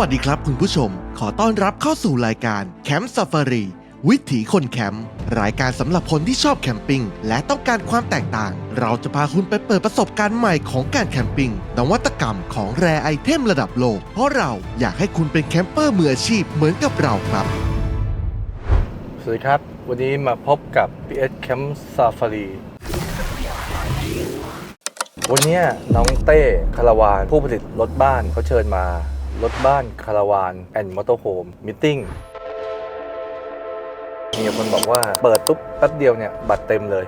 สวัสดีครับคุณผู้ชม ขอต้อนรับเข้าสู่รายการแคมป์ซ f ฟ r รีวิถีคนแคมป์รายการสำหรับคนที่ชอบแคมปิ้งและต้องการความแตกต่าง เราจะพาคุณไปเปิดประสบการณ์ใหม่ของการแคมปิ้งนวัตกรรมของแรไอเทมระดับโลก เพราะเราอยากให้คุณเป็นแคมเปอร์มืออาชีพเหมือนกับเราครับ สวัสดีครับ วันนี้มาพบกับ PS Camp Safari วันนี้น้องเต้คาราวานผู้ผลิตรถบ้านเขาเชิญมา รถบ้านคาราวานแอนด์มอเตอร์โฮมมิทติ้งมีคนบอกว่าเปิดปุ๊บแป๊บเดียวเนี่ย บัตรเต็มเลย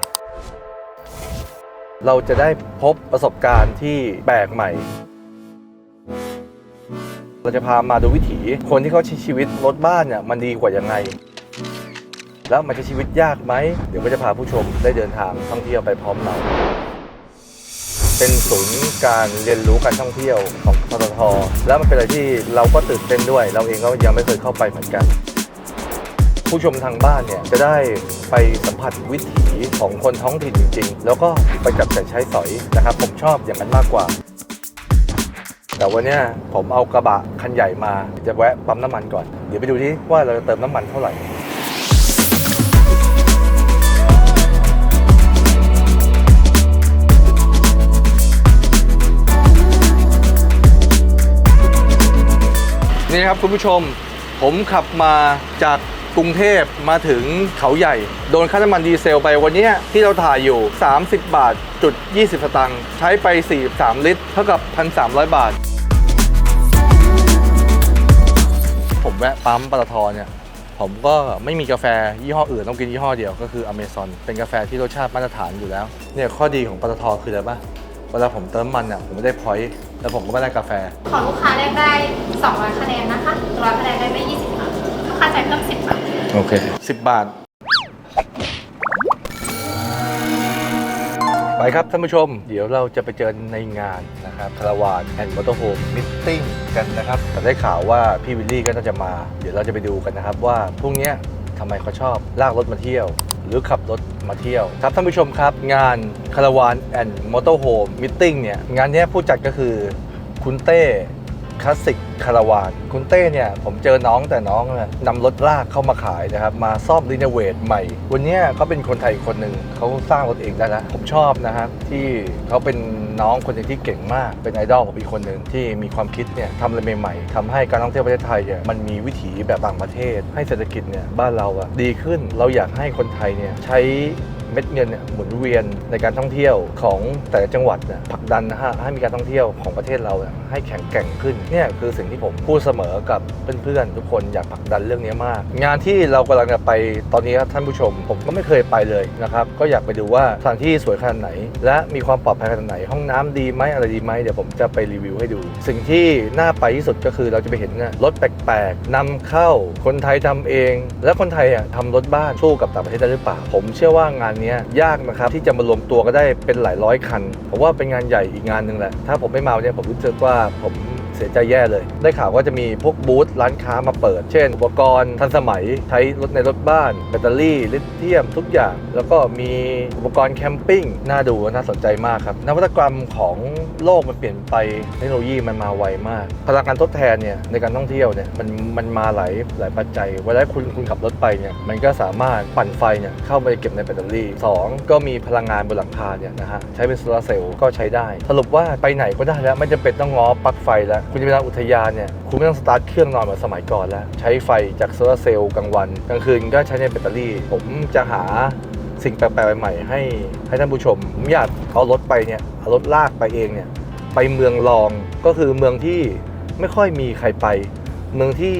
เราจะได้พบประสบการณ์ที่แปลกใหม่ เราจะพามาดูวิถีคนที่เขาใช้ชีวิตรถบ้านเนี่ยมันดีกว่ายังไง แล้วมันจะชีวิตยากไหม เดี๋ยวก็จะพาผู้ชมได้เดินทางท่องเที่ยวไปพร้อมเรา เป็นศูนย์การเรียนรู้การท่องเที่ยวของปตทแล้วมันเป็นอะไรที่เราก็ตื่นเต้นด้วย เราเองก็ยังไม่เคยเข้าไปเหมือนกัน ผู้ชมทางบ้านเนี่ยจะได้ไปสัมผัสวิถีของคนท้องถิ่นจริง ๆ แล้วก็ไปจับแต่ายใช้สอยนะครับ ผมชอบอย่างนั้นมากกว่า แต่วันเนี้ยผมเอากระบะคันใหญ่มาจะแวะปั๊มน้ำมันก่อน เดี๋ยวไปดูที่ว่าเราจะเติมน้ำมันเท่าไหร่ นี่ครับคุณผู้ชม ผมขับมาจากกรุงเทพมาถึงเขาใหญ่ โดนค่าน้ำมันดีเซลไปวันนี้ที่เราถ่ายอยู่ 30 บาทจุด20 สตางค์ใช้ไป 43 ลิตร เท่ากับ 1,300 บาท ผมแวะปั๊มปตทเนี่ย ผมก็ไม่มีกาแฟยี่ห้ออื่นต้องกินยี่ห้อเดียวก็คืออเมซอนเป็นกาแฟที่รสชาติมาตรฐานอยู่แล้ว เนี่ยข้อดีของปตทคืออะไรปะเวลาผมเติมมันเนี่ยผมไม่ได้พอยต์แล้วผมก็ไม่ได้กาแฟ ของลูกค้าแรกได้ 200คะแนนนะคะ100คะแนนได้ไม่20บาทลูกค้าจ่ายเพิ่ม10บาทโอเค10บาท ไปครับท่านผู้ชม เดี๋ยวเราจะไปเจอในงานนะครับคาราวานแอนด์มอเตอร์โฮมมิทติ้งกันนะครับแต่ได้ข่าวว่าพี่วิลลี่ก็น่าจะมา เดี๋ยวเราจะไปดูกันนะครับว่าพรุ่งเนี้ยทำไมเขาชอบลากรถมาเที่ยว หรือขับรถมาเที่ยว ครับท่านผู้ชมครับ งานคาราวานแอนด์มอเตอร์โฮมมิทติ้งเนี่ย งานเนี้ยผู้จัดก็คือคุณเต้ คลาสสิกคาราวานคุณเต้เนี่ยผมเจอน้องแต่น้องเนี่ยนำรถลากเข้ามาขายนะครับ มาซ่อมรีโนเวทใหม่ วันนี้เขาเป็นคนไทยอีกคนหนึ่งเขาสร้างรถเองได้แล้วผมชอบนะครับที่เขาเป็นน้องคนหนึ่งที่เก่งมาก เป็นไอดอลของอีกคนหนึ่งที่มีความคิดเนี่ยทำอะไรใหม่ๆทำให้การท่องเที่ยวประเทศไทยเนี่ยมันมีวิถีแบบต่างประเทศ ให้เศรษฐกิจเนี่ยบ้านเราอะดีขึ้นเราอยากให้คนไทยเนี่ยใช้ เม็ดเงินเนี่ยหมุนเวียนในการท่องเที่ยวของแต่ละจังหวัดเนี่ยผลักดันนะฮะให้มีการท่องเที่ยวของประเทศเราเนี่ยให้แข็งแกร่งขึ้นเนี่ยคือสิ่งที่ผมพูดเสมอกับเพื่อนๆทุกคนอยากผลักดันเรื่องนี้มาก งานที่เรากำลังจะไปตอนนี้ครับท่านผู้ชม ผมก็ไม่เคยไปเลยนะครับก็อยากไปดูว่าสถานที่สวยขนาดไหน และมีความปลอดภัยขนาดไหน ห้องน้ำดีไหมอะไรดีไหมเดี๋ยวผมจะไปรีวิวให้ดู สิ่งที่น่าไปที่สุดก็คือเราจะไปเห็นรถแปลกๆนำเข้าคนไทยทำเอง และคนไทยอะทำรถบ้านสู้กับต่างประเทศได้หรือเปล่าผมเชื่อว่างานนี้ยากนะครับที่จะมารวมตัวก็ได้เป็นหลายร้อยคันผมว่าเป็นงานใหญ่อีกงานหนึ่งแหละถ้าผมไม่มาเนี่ยผมรู้สึกว่าผม สียใจแย่เลย ได้ข่าวว่าจะมีพวกบูธร้านค้ามาเปิด เช่น อุปกรณ์ทันสมัยใช้รถในรถบ้าน แบตเตอรี่ ลิเธียมทุกอย่าง แล้วก็มีอุปกรณ์แคมปิ้งน่าดูน่าสนใจมากครับ นวัตกรรมของโลกมันเปลี่ยนไปเทคโนโลยีมันมาไวมาก พลังงานทดแทนเนี่ยในการท่องเที่ยวเนี่ยมันมันมาหลายหลายปัจจัยเวลาคุณคุณขับรถไปเนี่ยมันก็สามารถปั่นไฟเนี่ยเข้าไปเก็บในแบตเตอรี่สองก็มีพลังงานบนหลังคาเนี่ยนะฮะใช้เป็นโซลาร์เซลล์ก็ใช้ได้ สรุปว่าไปไหนก็ได้แล้วไม่จำเป็นต้องง้อปลั๊กไฟแล้วคุณจะไปทางอุทยานเนี่ยคุณไม่ต้องสตาร์ทเครื่องนอนเหมือนสมัยก่อนแล้ว ใช้ไฟจากโซลาร์เซลล์กลางวันกลางคืนก็ใช้ในแบตเตอรี่ ผมจะหาสิ่งแปลกๆใหม่ๆให้ให้ท่านผู้ชมผมอยากเอารถไปเนี่ยเอารถลากไปเองเนี่ยไปเมืองรองก็คือเมืองที่ไม่ค่อยมีใครไป เมืองที่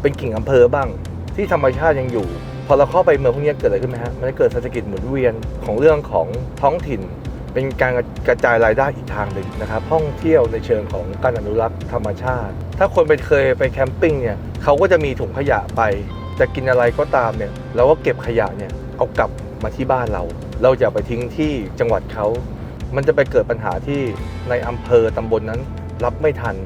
เป็นกิ่งอำเภอบ้าง ที่ธรรมชาติยังอยู่ พอเราเข้าไปเมืองพวกนี้เกิดอะไรขึ้นไหมฮะมันจะเกิดเศรษฐกิจหมุนเวียนของเรื่องของท้องถิ่น เป็นการกระจายรายได้อีกทางหนึ่งนะครับท่องเที่ยวในเชิงของการอนุรักษ์ธรรมชาติ ถ้าคนไปเคยไปแคมปิ้งเนี่ยเขาก็จะมีถุงขยะไป จะกินอะไรก็ตามเนี่ยเราก็เก็บขยะเนี่ยเอากลับมาที่บ้านเรา เราอย่าไปทิ้งที่จังหวัดเขา มันจะไปเกิดปัญหาที่ในอำเภอตำบลนนั้นรับไม่ทัน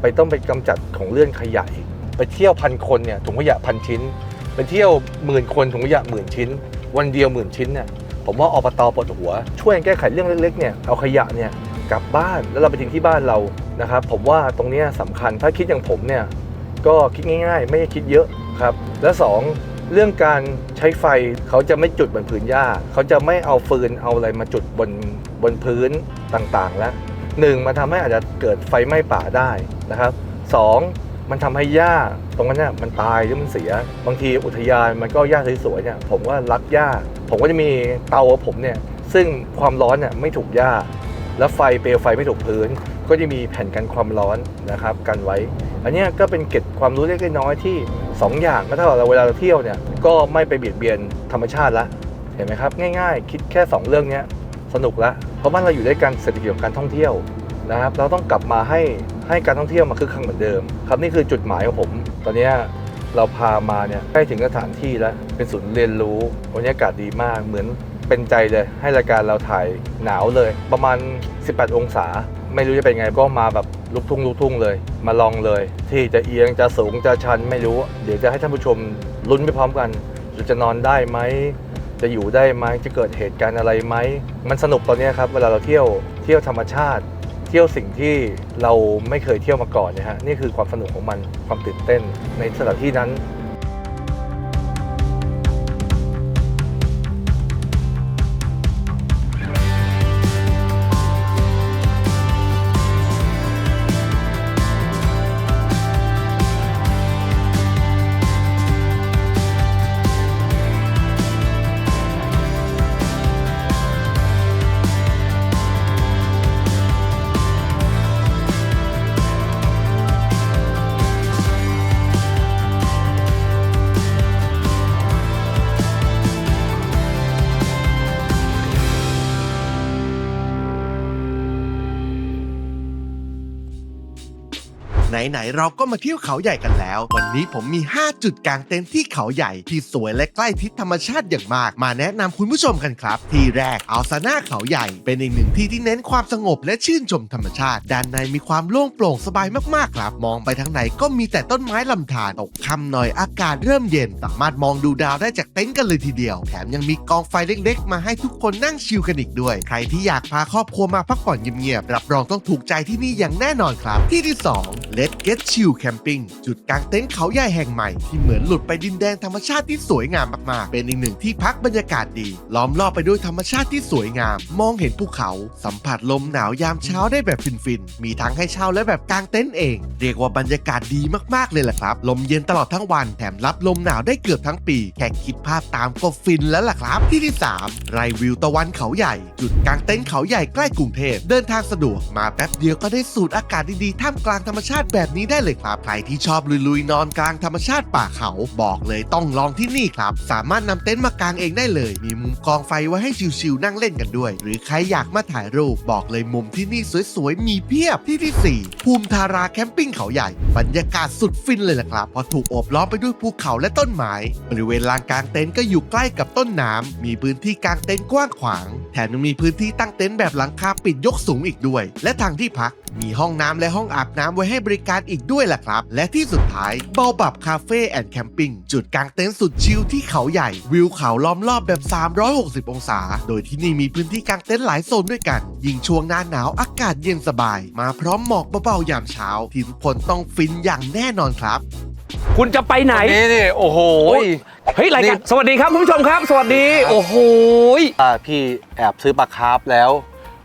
ไปต้องไปกำจัดของเลื่อนขยะอีกไปเที่ยวพันคนเนี่ยถุงขยะพันชิ้น ไปเที่ยวหมื่นคนถุงขยะหมื่นชิ้น วันเดียวหมื่นชิ้นเนี่ย ผมว่าอบตปวดหัว ช่วยแก้ไขเรื่องเล็กๆเนี่ยเอาขยะเนี่ยกลับบ้านแล้วเราไปทิ้งที่บ้านเรานะครับผมว่าตรงนี้ยสำคัญถ้าคิดอย่างผมเนี่ยก็คิดง่าย ๆ ไม่ได้คิดเยอะครับและสองเรื่องการใช้ไฟเขาจะไม่จุดบนพื้นหญ้าเขาจะไม่เอาฟืนเอาอะไรมาจุดบนบนพื้นต่างๆ แล้วหนึ่งมันทำให้อาจจะเกิดไฟไหม้ป่าได้นะครับสอง มันทำให้หญ้าตรงนั้นเนี่ยมันตายหรือมันเสีย บางทีอุทยานมันก็หญ้าสวยๆเนี่ยผมว่ารักหญ้า ผมก็จะมีเตาของผมเนี่ยซึ่งความร้อนเนี่ยไม่ถูกหญ้า แล้วไฟเปลวไฟไม่ถูกพื้น ก็จะมีแผ่นกันความร้อนนะครับกันไว้ อันนี้ก็เป็นเก็ดความรู้เล็กๆน้อยๆที่ 2 อย่างก็เท่ากับเราเวลาเราเที่ยวเนี่ยก็ไม่ไปเบียดเบียนธรรมชาติละเห็นไหมครับง่าย ๆ คิดแค่ 2 เรื่องนี้สนุกละเพราะบ้านเราอยู่ด้วยกันเศรษฐกิจของการท่องเที่ยว นะครับ เราต้องกลับมาให้ให้การท่องเที่ยวมาคึกคักเหมือนเดิม ครับนี่คือจุดหมายของผม ตอนนี้เราพามาเนี่ยใกล้ถึงสถานที่แล้ว เป็นศูนย์เรียนรู้บรรยากาศดีมาก เหมือนเป็นใจเลย ให้รายการเราถ่ายหนาวเลย ประมาณ 18 องศา ไม่รู้จะเป็นไงก็มาแบบลุกทุ่งลุกทุ่งเลย มาลองเลย ที่จะเอียงจะสูงจะชันไม่รู้ เดี๋ยวจะให้ท่านผู้ชมลุ้นไปพร้อมกันจะนอนได้ไหมจะอยู่ได้ไหมจะเกิดเหตุการณ์อะไรไหม มันสนุกตอนนี้ครับ เวลาเราเที่ยวเที่ยวธรรมชาติ เที่ยวสิ่งที่เราไม่เคยเที่ยวมาก่อนเนะฮะนี่คือความสนุกของมันความตื่นเต้นในสถานที่นั้น ไหนๆเราก็มาเที่ยวเขาใหญ่กันแล้ว วันนี้ผมมี 5 จุดกลางเต็นท์ที่เขาใหญ่ที่สวยและใกล้ทิศธรรมชาติอย่างมาก มาแนะนำคุณผู้ชมกันครับ ที่แรกอัลซาน่าเขาใหญ่ เป็นอีกหนึ่งที่ที่เน้นความสงบและชื่นชมธรรมชาติ ด้านในมีความโล่งโปร่งสบายมากๆครับ มองไปทางไหนก็มีแต่ต้นไม้ลำธารตกค่ำหน่อยอากาศเริ่มเย็น สามารถมองดูดาวได้จากเต็นท์กันเลยทีเดียว แถมยังมีกองไฟเล็กๆ มาให้ทุกคนนั่งชิลกันอีกด้วย ใครที่อยากพาครอบครัวมาพักผ่อนเงียบๆรับรองต้องถูกใจที่นี่อย่างแน่นอนครับที่ที่2 Let's Get Chill Camping จุดกางเต็นท์เขาใหญ่แห่งใหม่ ที่เหมือนหลุดไปดินแดนธรรมชาติที่สวยงามมากๆ เป็นอีกหนึ่งที่พักบรรยากาศดี ล้อมรอบไปด้วยธรรมชาติที่สวยงาม มองเห็นภูเขา สัมผัสลมหนาวยามเช้าได้แบบฟินๆ มีทั้งให้เช่าและแบบกางเต็นท์เอง เรียกว่าบรรยากาศดีมากๆเลยแหละครับ ลมเย็นตลอดทั้งวันแถมรับลมหนาวได้เกือบทั้งปี แค่คิดภาพตามก็ฟินแล้วล่ะครับ ที่ที่ 3 ไรวิวตะวันเขาใหญ่ จุดกางเต็นท์เขาใหญ่ใกล้กรุงเทพ เดินทางสะดวก มาแป๊บเดียวก็ได้สูดอากาศดีๆ ท่ามกลางธรรมชาติแบบนี้ได้เลยครับ ใครที่ชอบลุยๆ นอนกลางธรรมชาติป่าเขา บอกเลยต้องลองที่นี่ครับ สามารถนำเต็นท์มากางเองได้เลย มีมุมกองไฟไว้ให้ชิวๆนั่งเล่นกันด้วย หรือใครอยากมาถ่ายรูป บอกเลยมุมที่นี่สวยๆ มีเพียบที่ที่ 4 ภูมิทาราแคมปิ้งเขาใหญ่ บรรยากาศสุดฟินเลยล่ะครับ เพราะถูกโอบล้อมไปด้วยภูเขาและต้นไม้ บริเวณลานกลางเต็นท์ก็อยู่ใกล้กับต้นน้ำมีพื้นที่กางเต็นท์กว้างขวาง แถมยังมีพื้นที่ตั้งเต็นท์แบบหลังคาปิดยกสูงอีกด้วย และทางที่พัก มีห้องน้ำและห้องอาบน้ำไว้ให้บริการอีกด้วยล่ะครับ และที่สุดท้ายเบาบับคาเฟ่แอนด์แคมปิ้งจุดกางเต็นท์สุดชิลที่เขาใหญ่ วิวเขาล้อมรอบแบบ 360 องศา โดยที่นี่มีพื้นที่กางเต็นท์หลายโซนด้วยกัน ยิ่งช่วงหน้าหนาวอากาศเย็นสบาย มาพร้อมหมอกเบาๆยามเช้า ที่ทุกคนต้องฟินอย่างแน่นอนครับ คุณจะไปไหน นี่นี่โอ้โห เฮ้ยรายการนี่สวัสดีครับคุณผู้ชมครับ สวัสดีครับโอ้โหยอ่าพี่แอบซื้อปลาคาร์ฟแล้ว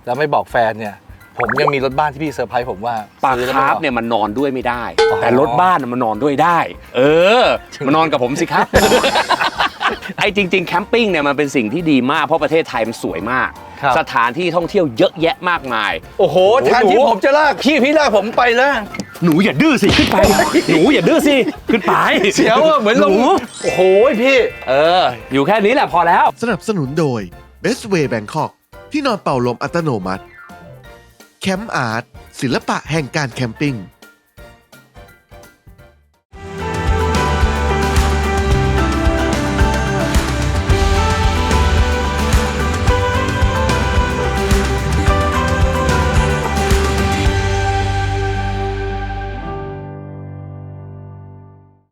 แล้วไม่บอกแฟนเนี่ย ผมยังมีรถบ้านที่พี่เซอร์ไพรส์ผมว่าปลาซื้อแล้วคาไม่ร์ฟบอกเนี่ยมันนอนด้วยไม่ได้อ๋อแต่รถบ้านน่ะมันนอนด้วยได้ เออมานอนกับผมสิครับ ไอ้จริง ๆ แคมปิ้งเนี่ยมันเป็นสิ่งที่ดีมากเพราะประเทศไทยมันสวยมากครับสถานที่ท่องเที่ยวเยอะแยะมากมาย โอ้โหโอ้โหแทนที่หนูผมจะลากพี่พี่ลากผมไปแล้วหนูอย่าดื้อสิขึ้นไป หนูอย่าดื้อสิขึ้นไปเสียวอะเหมือนลงหนูโอ้โหพี่ เออ อยู่แค่นี้แหละพอแล้ว สนับสนุนโดย Best Way Bangkok ที่นอนเป่าลมอัตโนมัติ แคมป์อาร์ตศิลปะแห่งการแคมปิ้ง